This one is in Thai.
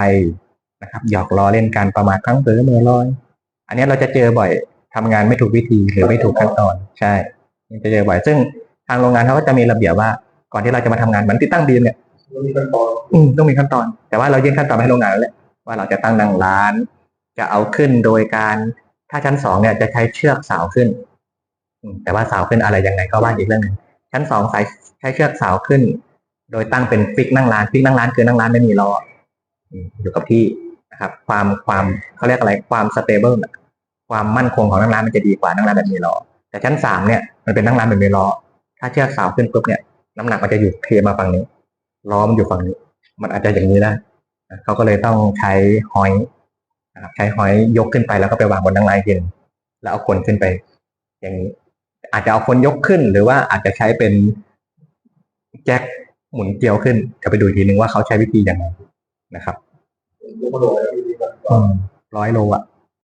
ภัยนะครับหยอกล้อเล่นกันประมาทพลั้งเผลอเมื่อลอย อันนี้เราจะเจอบ่อยทำงานไม่ถูกวิธีหรือไม่ถูกขั้นตอน ใช่จะเจอบ่อย ซึ่งทางโรงงานเขาก็จะมีระเบียบว่า ก่อนที่เราจะมาทำงานเหมือนติดตั้งบีมเนี่ยมันมีขั้นตอนอืมต้องมีขั้นตอน แต่ว่าเรายื่นขั้นตอนไปให้โรงงานแล้วแหละว่าเราจะตั้งนั่งร้าน จะเอาขึ้นโดยการถ้าชั้นสองเนี่ยจะใช้เชือกสาวขึ้นอืมแต่ว่าสาวขึ้นอะไรยังไงก็ว่าอีกเรื่องหนึ่งชั้นสองใช้ใช้เชือกสาวขึ้น โดยตั้งเป็นฟิกนั่งร้านฟิกนั่งร้านคือนั่งร้านไม่มีล้อ อยู่กับที่นะครับความความเขาเรียกอะไรความสเตเบิลความมั่นคงของนั่งร้านมันจะดีกว่านั่งร้านแบบมีล้อแต่ชั้นสามเนี่ยมันเป็นนั่งร้านแบบมีล้อถ้าเชือกสาวขึ้นปุ๊บเนี่ยน้ำหนักมันจะอยู่เทมาฝั่งนี้ล้อมันอยู่ฝั่งนี้ มันอาจจะอย่างนี้ได้เขาก็เลยต้องใช้หอยนะครับใช้หอยยกขึ้นไปแล้วก็ไปวางบนนั่งร้านอีกทีหนึ่งแล้วเอาคนขึ้นไป อย่างนี้ อาจจะเอาคนยกขึ้น หรือว่าอาจจะใช้เป็นแจ็คหมุนเกลียวขึ้นจะไปดูอีกทีนึงว่าเขาใช้วิธียังไง นะครับร้อยโลอะ